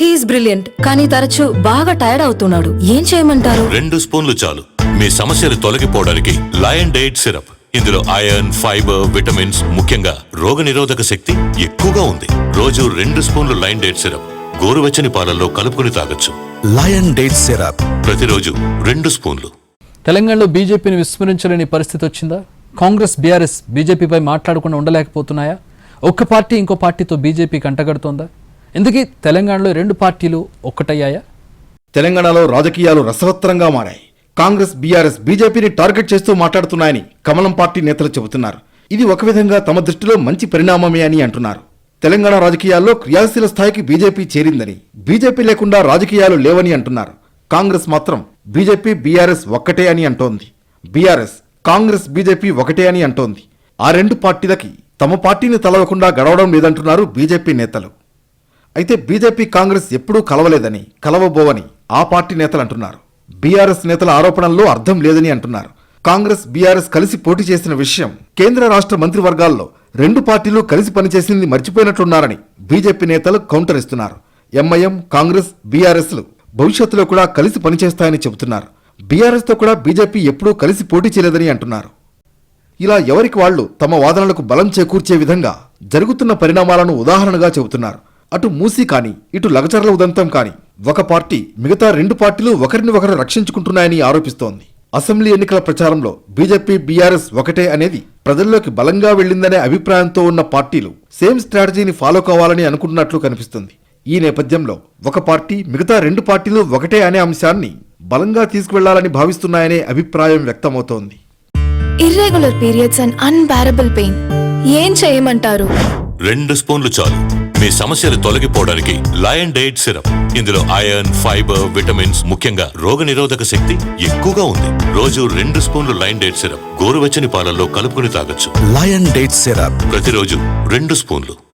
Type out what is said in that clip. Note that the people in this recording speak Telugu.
హీఈస్ బ్రిలియంట్ కానీ తరచూ బాగా టైర్డ్ అవుతున్నాడు. ఏం చేయమంటారు? రెండు స్పూన్లు చాలు. మీ సమస్యలు తొలగిపోవడానికి లయన్ డైట్ సిరప్ ఇందులో ఐరన్ ఫైబర్ విటమిన్స్ ముఖ్యంగా రోగనిరోధక శక్తి ఎక్కువగా ఉంది. రోజు రెండు స్పూన్లు లయన్ డైట్ సిరప్ గోరువెచ్చని పాలల్లో కలుపుకుని తాగొచ్చు. లయన్ డేట్ సిరప్ ప్రతిరోజు రెండు స్పూన్లు. తెలంగాణలో బీజేపీని విస్మరించలేని పరిస్థితి వచ్చిందా? కాంగ్రెస్ బీఆర్ఎస్ బీజేపీపై మాట్లాడకుండా ఉండలేకపోతున్నాయా? ఒక్క పార్టీ ఇంకో పార్టీతో బీజేపీకి అంటగడుతోందా? ఎందుకీ తెలంగాణలో రెండు పార్టీలు ఒక్కటయ్యాయా? తెలంగాణలో రాజకీయాలు రసవత్తరంగా మారాయి. కాంగ్రెస్ బీఆర్ఎస్ బీజేపీని టార్గెట్ చేస్తూ మాట్లాడుతున్నాయని కమలం పార్టీ నేతలు చెబుతున్నారు. ఇది ఒక విధంగా తమ దృష్టిలో మంచి పరిణామమే అని అంటున్నారు. తెలంగాణ రాజకీయాల్లో క్రియాశీల స్థాయికి బీజేపీ చేరిందని బీజేపీ లేకుండా రాజకీయాలు లేవని అంటున్నారు. కాంగ్రెస్ మాత్రం బీజేపీ బీఆర్ఎస్ ఒక్కటే అని అంటోంది. బీఆర్ఎస్ కాంగ్రెస్ బీజేపీ ఒకటే అని అంటోంది. ఆ రెండు పార్టీలకి తమ పార్టీని తలవకుండా గడవడం లేదంటున్నారు బీజేపీ నేతలు. అయితే బీజేపీ కాంగ్రెస్ ఎప్పుడూ కలవలేదని కలవబోవని ఆ పార్టీ నేతలు అంటున్నారు. బీఆర్ఎస్ నేతల ఆరోపణల్లో అర్థం లేదని అంటున్నారు. కాంగ్రెస్ బీఆర్ఎస్ కలిసి పోటీ చేసిన విషయం కేంద్ర రాష్ట్ర మంత్రివర్గాల్లో రెండు పార్టీలు కలిసి పనిచేసింది మర్చిపోయినట్లున్నారని బీజేపీ నేతలు కౌంటర్ ఇస్తున్నారు. ఎంఐఎం కాంగ్రెస్ బీఆర్ఎస్లు భవిష్యత్తులో కూడా కలిసి పనిచేస్తాయని చెబుతున్నారు. బీఆర్ఎస్తో కూడా బీజేపీ ఎప్పుడూ కలిసి పోటీ చేయలేదని అంటున్నారు. ఇలా ఎవరికి వాళ్ళు తమ వాదనలకు బలం చేకూర్చే విధంగా జరుగుతున్న పరిణామాలను ఉదాహరణగా చెబుతున్నారు. అటు మూసీ కాని ఇటు లగచర్ల ఉదంతం కాని ఒక పార్టీ మిగతా రెండు పార్టీలు ఒకరిని ఒకరు రక్షించుకుంటున్నాయని ఆరోపిస్తోంది. అసెంబ్లీ ఎన్నికల ప్రచారంలో బీజేపీ బీఆర్ఎస్ ఒకటే అనేది ప్రజల్లోకి బలంగా వెళ్ళిందనే అభిప్రాయంతో ఉన్న పార్టీలు సేమ్ స్ట్రాటజీని ఫాలో కావాలని అనుకుంటున్నట్లు కనిపిస్తుంది. ఈ నేపథ్యంలో ఒక పార్టీ మిగతా రెండు పార్టీలు ఒకటే అనే అంశాన్ని బలంగా తీసుకువెళ్ళాలని భావిస్తున్నాయనే అభిప్రాయం వ్యక్తమవుతోంది. Irregular periods and unbearable pain ఏం చేయమంటారు? రెండు స్పూన్లు చాలు. మీ సమస్యలు తొలగిపోవడానికి లయన్ డైట్ సిరప్. ఇందులో ఐరన్ ఫైబర్ విటమిన్స్ ముఖ్యంగా రోగనిరోధక శక్తి ఎక్కువగా ఉంది. రోజు రెండు స్పూన్లు లయన్ డైట్ సిరప్ గోరువెచ్చని పాలల్లో కలుపుకుని తాగొచ్చు. Lion date syrup. ప్రతిరోజు రెండు స్పూన్లు.